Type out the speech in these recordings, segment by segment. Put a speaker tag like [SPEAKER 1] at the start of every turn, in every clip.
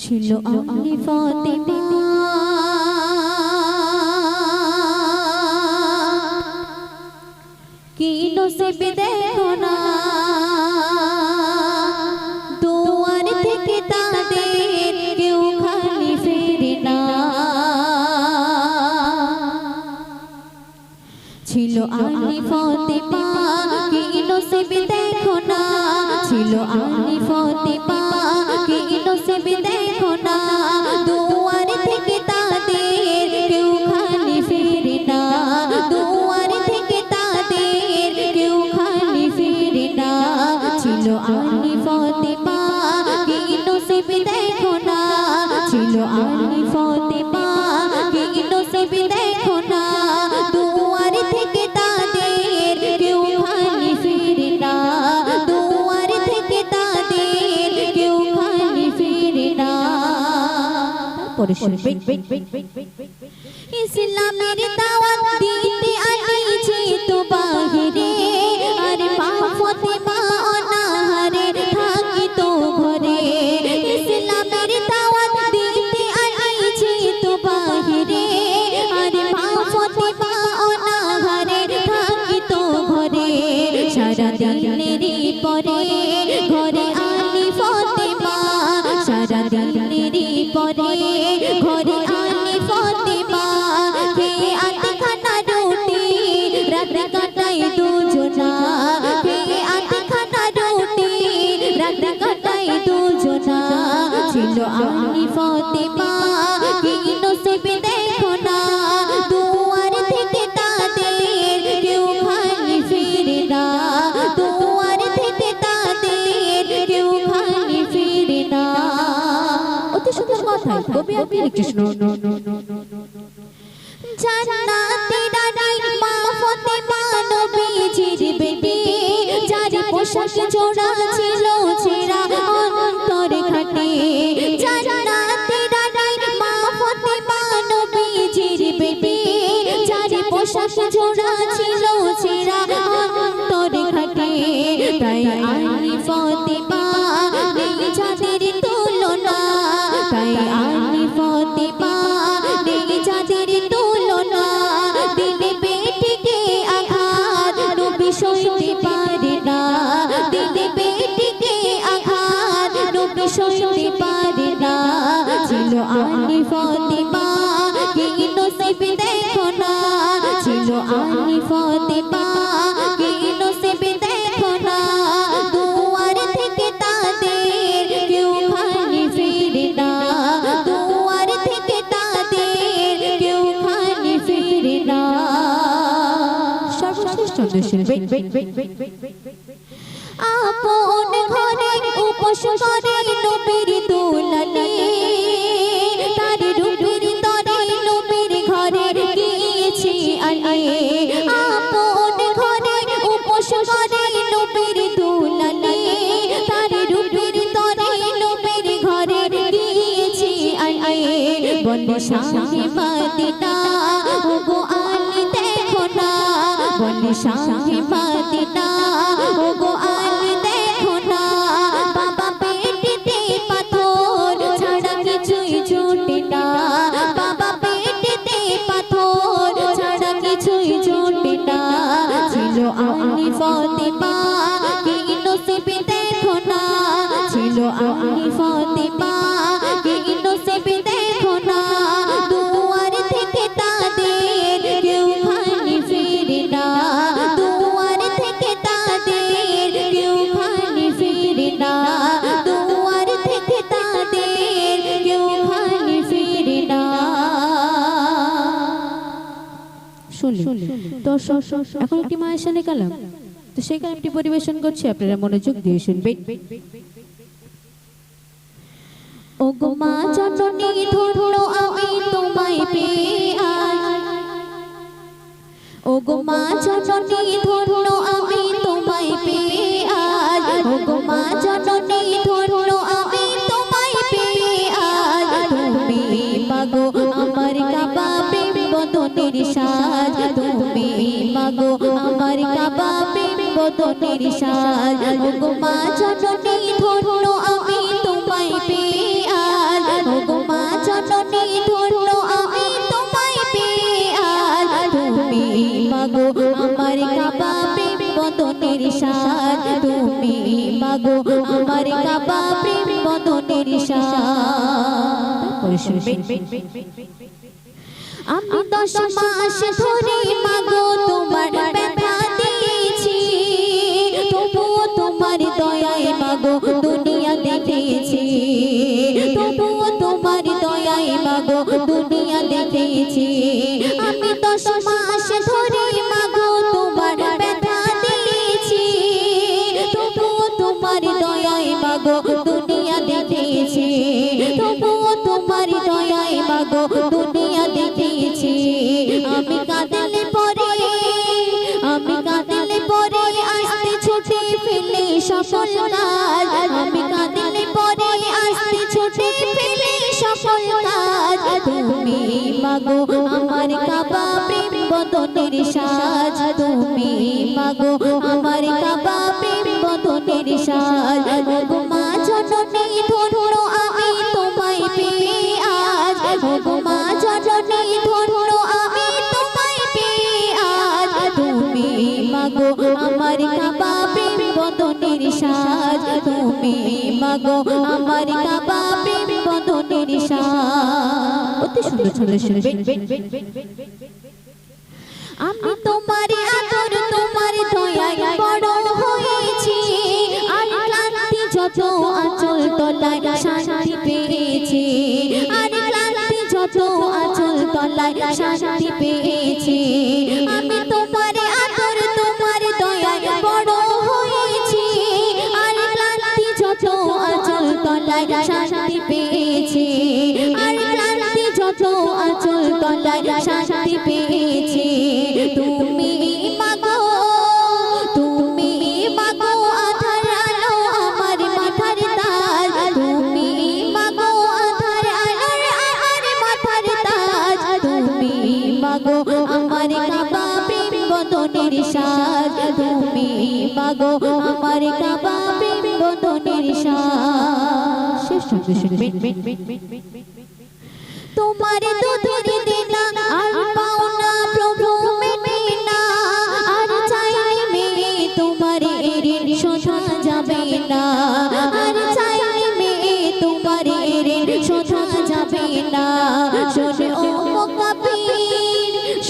[SPEAKER 1] ছিল আমি ফাতেমা। কি নসিব দেখো না? দুয়ার থেকে তাদের কেউ খালি ফেরে না। ছিল আলি ফতেমা। কি নসিব দেখো না? ছিল আলি ফতেমা। পরে শুনবে ইসলামের দাওয়াত দিতে কবি আপনি কৃষ্ণ জান্নাতের রানী মা ফতেমা নবীজির বেটি যার পোশাক জোড়া ছিল ছেঁড়া অন্তরে খাটে। জান্নাতের রানী মা ফতেমা নবীজির বেটি যার পোশাক জোড়া ছিল ছেঁড়া অন্তরে খাটে। তাই আপন ঘরে উপোস করে নবীর দোলালে। তার রূপের তরে নবীর ঘরে গিয়েছি আলে আপন ঘরে উপোস করে নবীর দোলালে। তার রূপের তরে নবীর ঘরে গিয়েছি আলে বলে শাহে মদিনা ওগো আলী দেখো না বলে শাহে মদিনা ওগো আলী দেখো না বাবা পেটেতে পাথর ছাড়া কিছুই জুটে না বাবা পেটেতে পাথর ছাড়া কিছুই ছিল আলী ফতেমা এখন একটি মায়ের সামনে কালাম। তো সেই কালামটি পরিবেশন করছি, আপনারা মনোযোগ দিয়ে শুনবেন। ও গো মা জননী ধরো আমি তোমায় পেয়ে ও গো মা জননী ধরো আমি তোমায় পেয়ে গো আমার কাবা প্রেম বদনের সার গো মা জননী ধন্য আমি তোমায় পেয়ে আর গো মা জননী ধন্য আমি তোমায় পেয়ে আর তুমি মাগো আমার কাবা প্রেম বদনের সার তুমি মাগো আমার কাবা প্রেম বদনের সার আমি দশ মাস ধরে মাগো, আমার কাবা প্রেম বদনের সাজ, তুমি মাগো, আমার কাবা প্রেম বদনের সাজ। ওগো মা জননী, ধন্য আমি তোমায় পেয়ে আজ। ওগো মা জননী, ধন্য আমি তোমায় পেয়ে আজ। তুমি মাগো, আমার কাবা প্রেম বদনের সাজ। তুমি মাগো, আমার কাবা প্রেম অতি সুন্দর সুন্দর আমি তোমার আদর তোমার দয়ায় বড় হয়েছি আর ক্লান্তি যত আচল তলায় শান্তি পেয়েছি আর ক্লান্তি যত আচল তলায় শান্তি পেয়েছি আমি তোমার মাগো, আমার কাবা প্রেম বদনের সাজ। তুমি মাগো, আমার কাবা প্রেম বদনের সাজ। তোমার দুধের দেনা, আর পাওনা প্রভু, মেটে আর চাইলে মেয়ে তোমার এর শোধা যাবে না। আর চাইলে মেয়ে তোমার এর শোধা যাবে না। মোকাবির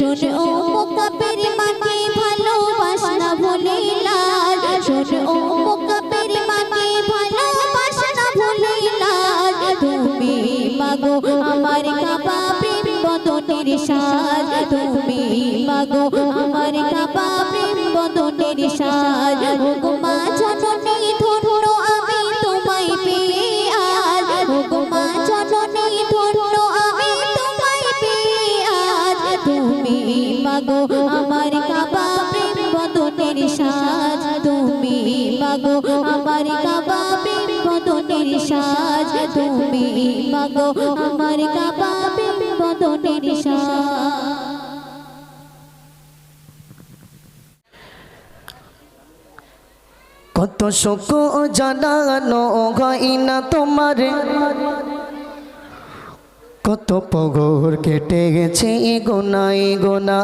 [SPEAKER 1] শোন ও মোকাবির মাকে ভালোবাসনা ভুলে লাল। শোন ও মোকাবির মাকে ভালোবাসনা ভুলে লাল। তুমি মাগো আমার কাবা প্রেম বদনের সাজ। তুমি মাগো আমার কাবা প্রেম বদনের সাজ। ওগো মা জননী মাগো, আমার কাবা প্রেম বদনের সাজ। তুমি মাগো, আমার কাবা প্রেম বদনের সাজ। তুমি মাগো, আমার কাবা প্রেম বদনের সাজ।
[SPEAKER 2] কত শোক জানানো হয় না তোমার। কত পগর কেটে গেছে গোনাই গোনাই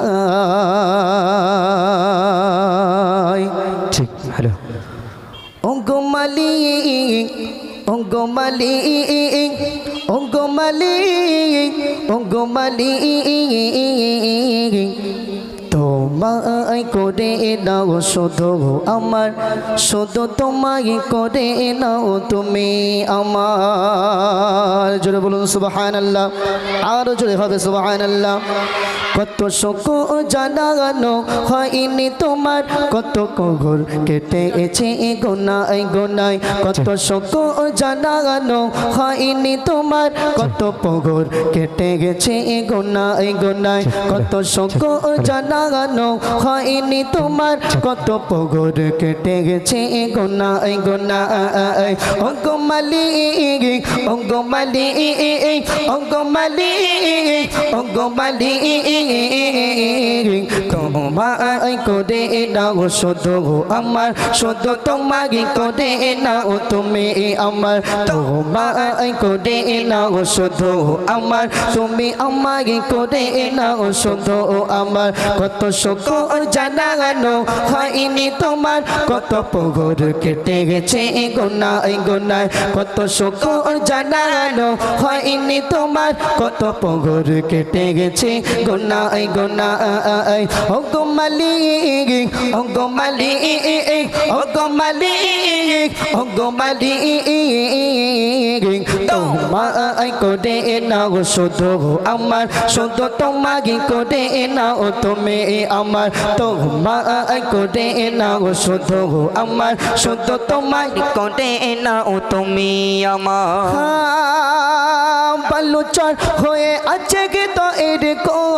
[SPEAKER 2] ঠিক হ্যালো। অঙ্গমালি অঙ্গমালি অঙ্গো মালিক। তোমায় করে নাও শুধু আমার, শুধু তোমায় করে নাও তুমি আমার। জোরে বলুন সুবাহান আল্লাহ আরও জোরে হবে সুবাহান আল্লাহ কত শোক জানানো হয়নি তোমার, কত কঘর কেটেছে গোনাই গোনাই কত শোক জানানো হয়নি তোমার, কত পগর কেটে গেছে গোনাই গোনাই কত শোক জানানো হয়নি তোমার, কত পগর কেটে গেছে গোনাই গোনাই অঙ্গ মালিক অঙ্গ মালিক অঙ্গ মালিক অঙ্গ মালিক তোমায় করে নাও, শুধু আমার, শুধু তোমাকে করে নাও, তুমি আমার। তোমায় করে নাও, শুধু আমার, তুমি আমাকে করে নাও, শুধু আমার। কত সুখ জানানো হয়নি তোমার, কত পগর কেটে গেছে গোনায় গোনায়। কত সুখ জানানো হয়নি তোমার, কত পগর কেটে গেছে গোনায় গোনায় ও গো মালিক, ও গো মালিক, ও গো মালিক, ও গো মালিক। তোমায় করে নাও শুধু আমার, শুধু তোমাকে করে নাও তুমি আমার। তোমায় করে নাও শুধু আমার, শুধু তোমাকে করে নাও তুমি আমার। বালুচর হয়ে আছে গে তো এরকম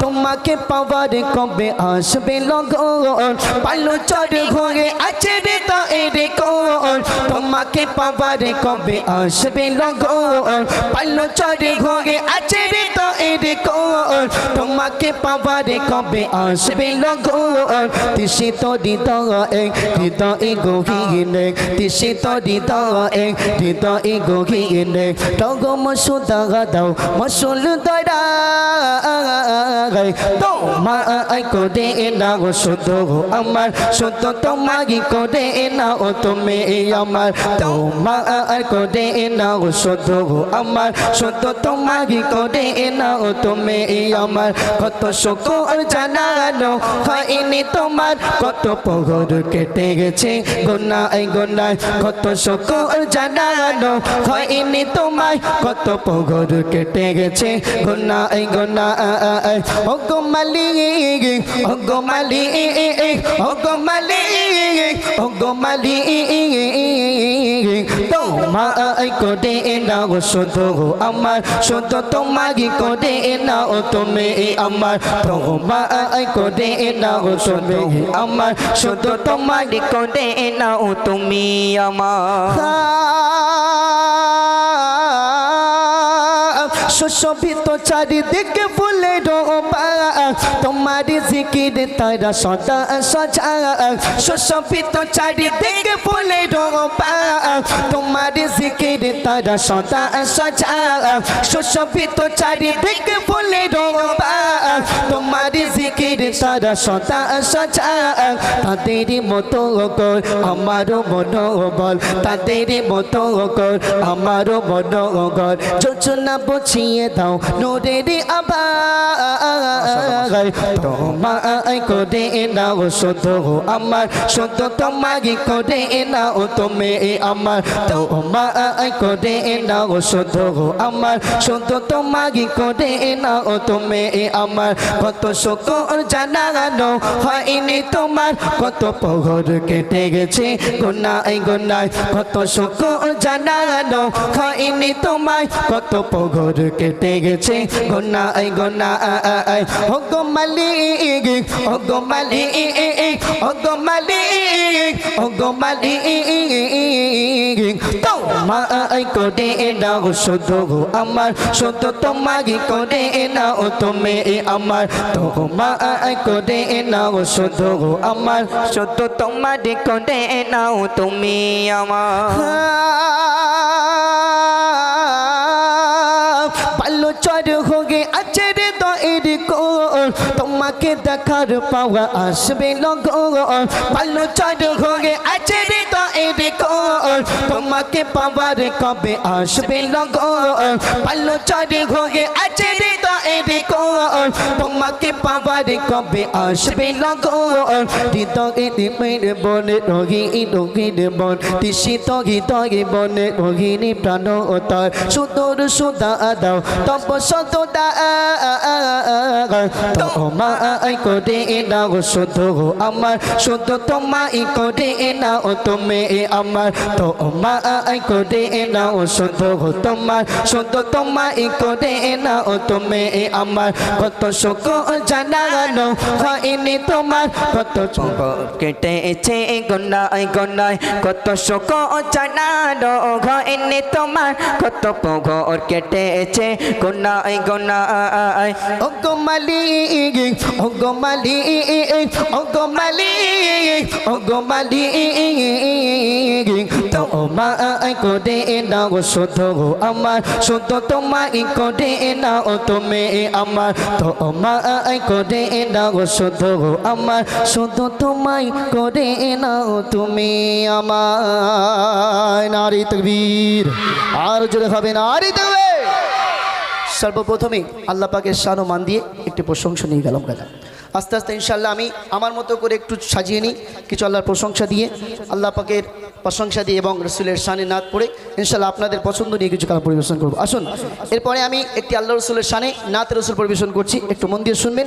[SPEAKER 2] তোমাকে পাওয়ার কবে আসবে লগন বালুচর হয়ে আছে রে তো এরকম তোমাকে পাওয়ার কবে আসবে লগন বালুচর হয়ে আছে রে তো এরকম তোমাকে পাওয়ার কবে আসবে লগন তিসি তো দিত এক দিত ই গভীরে। তিসি তো দিত এক দিত ই গভীরে। তগো মসুদা দাও মসুল দরা। তোমায় করে নাও শুধু আমার শুধু তোমাকে করে নাও তুমি আমার। তোমায় করে নাও শুধু আমার শুধু তোমাকে করে নাও তুমি আমার। কত সুখ জানানো হয়নি তোমার, কত পগর কেটে গেছে গোনায় গোনায়। কত সুখ জানানো হয়নি তোমার, কত পগর কেটে গেছে গোনায় গোনায়। ও গো মালিক ও গো মালিক ও গো মালিক ও গো মালিক তোমায় করে নাও শুধু আমার শুধু তোমাকে করে নাও তুমি আমার তোমায় করে নাও শুধু আমার শুধু তোমাকে নাও তুমি আমার সুশোভিত চারিদিকে ফুলে ডোবা তোমার জিকির, তারা সদা সজা। সুশোভিত চারিদিকে ফুলে ডোবা তোমার জিকির, তারা সদা সজা। সুশোভিত চারিদিকে ফুলে ডোবা তোমার জিকির, তারা সদা সজা। তাদের মতো কর, আমারও মনোবল তাদের মতো কর, আমারও মনোবল যোজনা বুঝিয়ে দাও, নোরের আবার। তোমায় করে নাও, শুধু আমার, শুধু তোমাকে করে নাও, তুমি আমার। তোমায় করে নাও, শুধু আমার, শুধু তোমাকে করে নাও, তুমি আমার। কত সুখ জানানো হয়নি তোমার, কত পহর কেটে গেছে গোনায় গোনায়। কত সুখ জানানো হয়নি তোমার, কত পহর কেটে গেছে গোনায়। গোনায় ও গো মালিক ও গো মালিক ও গো মালিক ও গো মালিক তোমায় করে নাও শুধু আমার শুধু তোমাকে করে নাও তুমি আমার তোমায় করে নাও শুধু আমার শুধু তোমাকে করে নাও তুমি আমার তোমাকে দেখার পাওয়া আসবে ভালো পাল্লো হয়ে আছে রে তো তোমাকে পাওয়ার কবে আসবে ভালো পাল্লো হয়ে আছে আচরে তো এরকম তোমাকে পাওয়ার কবে আসবে লগন হৃদয়ে দিমের বনে রোগী রোগীর বন আমার, শুধু তোমায় করে নাও, তুমি আমার। তোমায় করে নাও, শুধু তোমার, শুধু তোমায় করে নাও, তুমি আমার কত সুখ জানানো হয়নি তোমার। কত সুখ কেটেছে গনায় গনায় কত সুখ জানানো হয়নি তোমার। কত পগর কেটেছে গনায় গনায় ও গোমালি ও গোমালি ও গোমালি ও গোমালি তোমায় করে নাও শুধু আমার, শুধু তোমায় করে নাও তুমি। আমার। তোমায় করে নাও, শুধু আমার। শুধু তোমায় করে নাও, তুমি আমার নারী তকবীর। আর জোরে হবে নারী তকবীর। সর্বপ্রথমে আল্লাহ পাকের শান মান দিয়ে একটি প্রশংসা নিয়ে গেলাম গেলাম আস্তে আস্তে ইনশাল্লাহ আমি আমার মতো করে একটু সাজিয়ে নিই, কিছু আল্লাহর প্রশংসা দিয়ে, আল্লাহ পাকের প্রশংসা দিয়ে এবং রসুলের শানে নাথ পড়ে ইনশাল্লাহ আপনাদের পছন্দ নিয়ে কিছু কাল পরিবেশন করব। আসুন, এরপরে আমি একটি আল্লাহ রসুলের শানে নাত রসুল পরিবেশন করছি, একটু মন দিয়ে শুনবেন